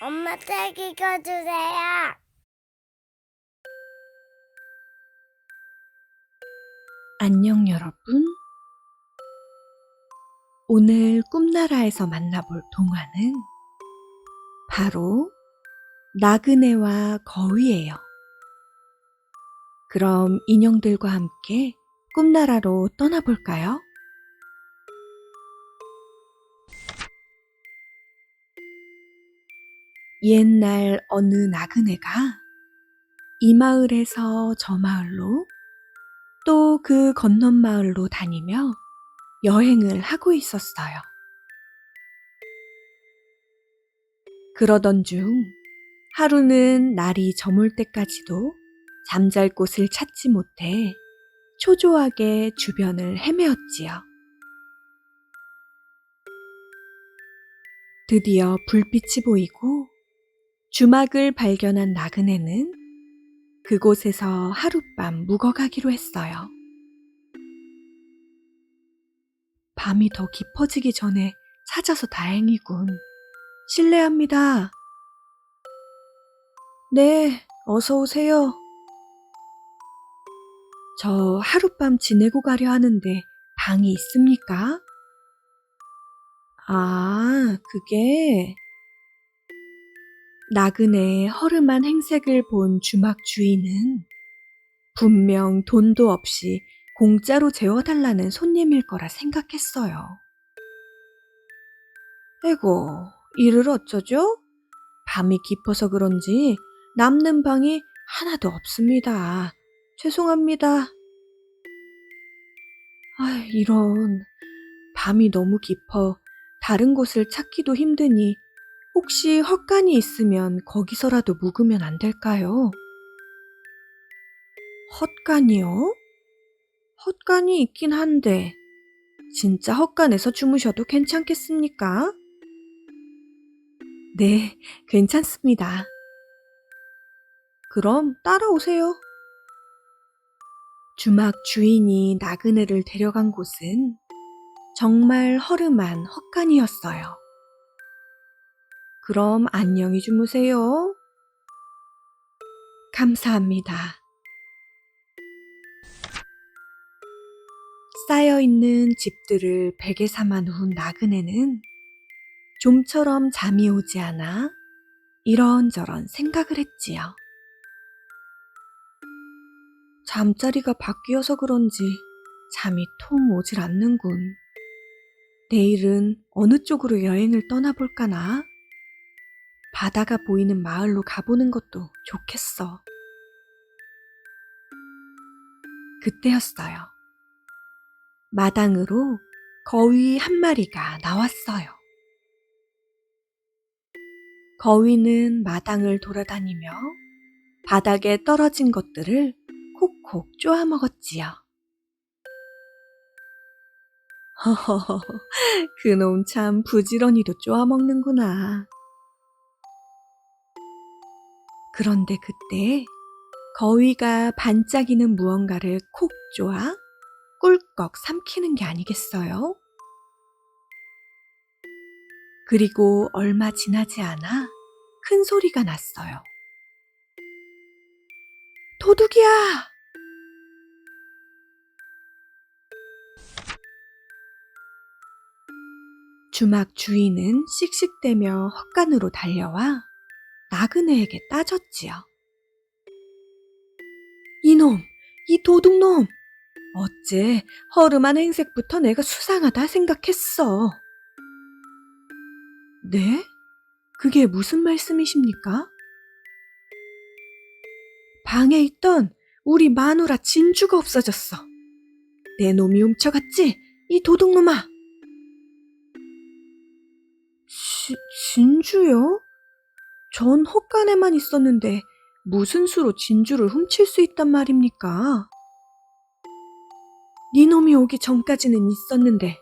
엄마 책 읽어주세요. 안녕 여러분. 오늘 꿈나라에서 만나볼 동화는 바로 나그네와 거위예요. 그럼 인형들과 함께 꿈나라로 떠나볼까요? 옛날 어느 나그네가 이 마을에서 저 마을로 또 그 건넌 마을로 다니며 여행을 하고 있었어요. 그러던 중 하루는 날이 저물 때까지도 잠잘 곳을 찾지 못해 초조하게 주변을 헤매었지요. 드디어 불빛이 보이고 주막을 발견한 나그네는 그곳에서 하룻밤 묵어가기로 했어요. 밤이 더 깊어지기 전에 찾아서 다행이군. 실례합니다. 네, 어서 오세요. 저 하룻밤 지내고 가려 하는데 방이 있습니까? 아, 그게 나그네의 허름한 행색을 본 주막 주인은 분명 돈도 없이 공짜로 재워달라는 손님일 거라 생각했어요. 에고, 이를 어쩌죠? 밤이 깊어서 그런지 남는 방이 하나도 없습니다. 죄송합니다. 아, 이런. 밤이 너무 깊어 다른 곳을 찾기도 힘드니 혹시 헛간이 있으면 거기서라도 묵으면 안 될까요? 헛간이요? 헛간이 있긴 한데, 진짜 헛간에서 주무셔도 괜찮겠습니까? 네, 괜찮습니다. 그럼 따라오세요. 주막 주인이 나그네를 데려간 곳은 정말 허름한 헛간이었어요. 그럼 안녕히 주무세요. 감사합니다. 쌓여있는 집들을 베개 삼아 누운 나그네는 좀처럼 잠이 오지 않아 이런저런 생각을 했지요. 잠자리가 바뀌어서 그런지 잠이 통 오질 않는군. 내일은 어느 쪽으로 여행을 떠나볼까나? 바다가 보이는 마을로 가보는 것도 좋겠어. 그때였어요. 마당으로 거위 한 마리가 나왔어요. 거위는 마당을 돌아다니며 바닥에 떨어진 것들을 콕콕 쪼아 먹었지요. 허허허, 그놈 참 부지런히도 쪼아 먹는구나. 그런데 그때 거위가 반짝이는 무언가를 콕 쪼아 꿀꺽 삼키는 게 아니겠어요? 그리고 얼마 지나지 않아 큰 소리가 났어요. 도둑이야! 주막 주인은 씩씩대며 헛간으로 달려와 나그네에게 따졌지요. 이놈, 이 도둑놈! 어째 허름한 행색부터 내가 수상하다 생각했어. 네? 그게 무슨 말씀이십니까? 방에 있던 우리 마누라 진주가 없어졌어. 내 놈이 훔쳐갔지? 이 도둑놈아! 지, 진주요? 전 헛간에만 있었는데 무슨 수로 진주를 훔칠 수 있단 말입니까? 니놈이 오기 전까지는 있었는데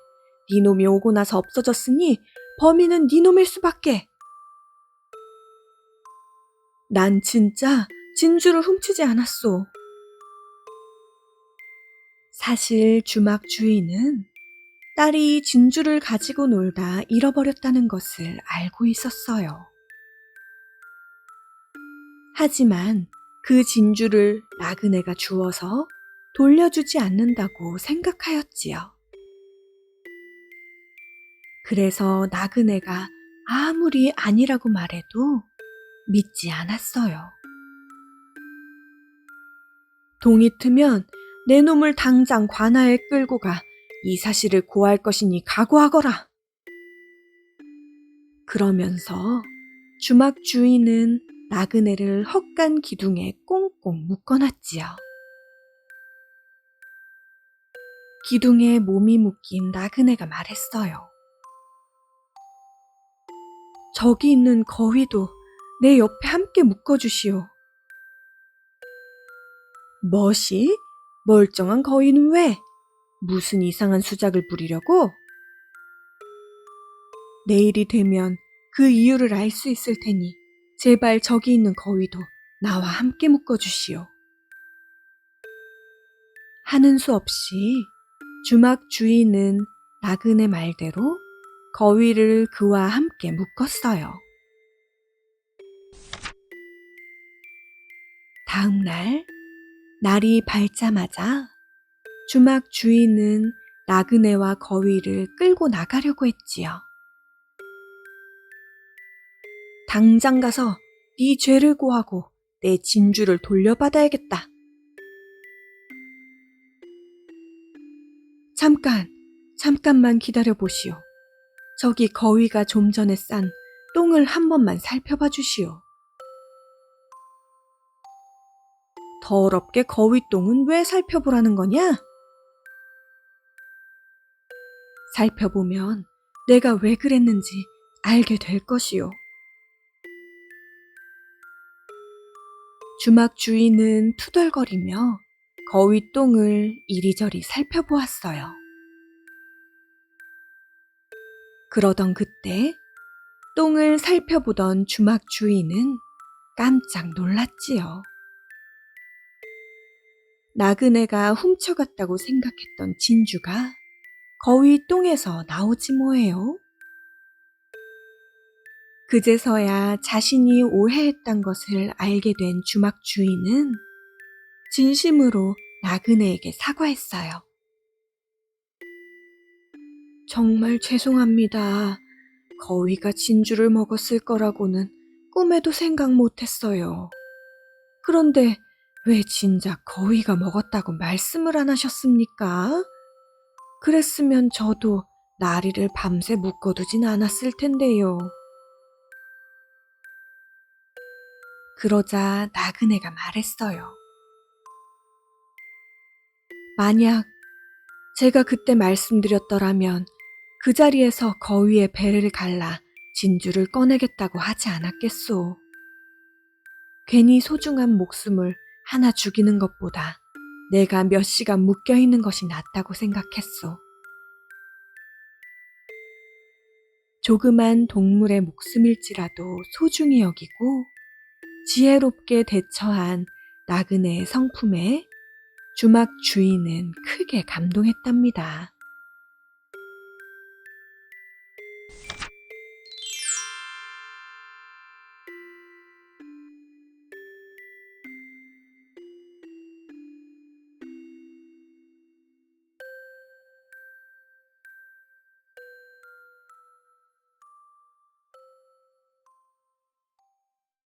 니놈이 오고 나서 없어졌으니 범인은 니놈일 수밖에. 난 진짜 진주를 훔치지 않았소. 사실 주막 주인은 딸이 진주를 가지고 놀다 잃어버렸다는 것을 알고 있었어요. 하지만 그 진주를 나그네가 주어서 돌려주지 않는다고 생각하였지요. 그래서 나그네가 아무리 아니라고 말해도 믿지 않았어요. 동이 트면 내 놈을 당장 관아에 끌고 가 이 사실을 고할 것이니 각오하거라. 그러면서 주막 주인은 나그네를 헛간 기둥에 꽁꽁 묶어놨지요. 기둥에 몸이 묶인 나그네가 말했어요. 저기 있는 거위도 내 옆에 함께 묶어주시오. 뭐시? 멀쩡한 거위는 왜? 무슨 이상한 수작을 부리려고? 내일이 되면 그 이유를 알 수 있을 테니 제발 저기 있는 거위도 나와 함께 묶어주시오. 하는 수 없이 주막 주인은 나그네 말대로 거위를 그와 함께 묶었어요. 다음 날, 날이 밝자마자 주막 주인은 나그네와 거위를 끌고 나가려고 했지요. 당장 가서 네 죄를 고하고 내 진주를 돌려받아야겠다. 잠깐, 잠깐만 기다려 보시오. 저기 거위가 좀 전에 싼 똥을 한 번만 살펴봐 주시오. 더럽게 거위 똥은 왜 살펴보라는 거냐? 살펴보면 내가 왜 그랬는지 알게 될 것이오. 주막 주인은 투덜거리며 거위 똥을 이리저리 살펴보았어요. 그러던 그때 똥을 살펴보던 주막 주인은 깜짝 놀랐지요. 나그네가 훔쳐갔다고 생각했던 진주가 거위 똥에서 나오지 뭐예요? 그제서야 자신이 오해했던 것을 알게 된 주막 주인은 진심으로 나그네에게 사과했어요. 정말 죄송합니다. 거위가 진주를 먹었을 거라고는 꿈에도 생각 못했어요. 그런데 왜 진작 거위가 먹었다고 말씀을 안 하셨습니까? 그랬으면 저도 나리를 밤새 묶어두진 않았을 텐데요. 그러자 나그네가 말했어요. 만약 제가 그때 말씀드렸더라면 그 자리에서 거위의 배를 갈라 진주를 꺼내겠다고 하지 않았겠소. 괜히 소중한 목숨을 하나 죽이는 것보다 내가 몇 시간 묶여 있는 것이 낫다고 생각했소. 조그만 동물의 목숨일지라도 소중히 여기고 지혜롭게 대처한 나그네의 성품에 주막 주인은 크게 감동했답니다.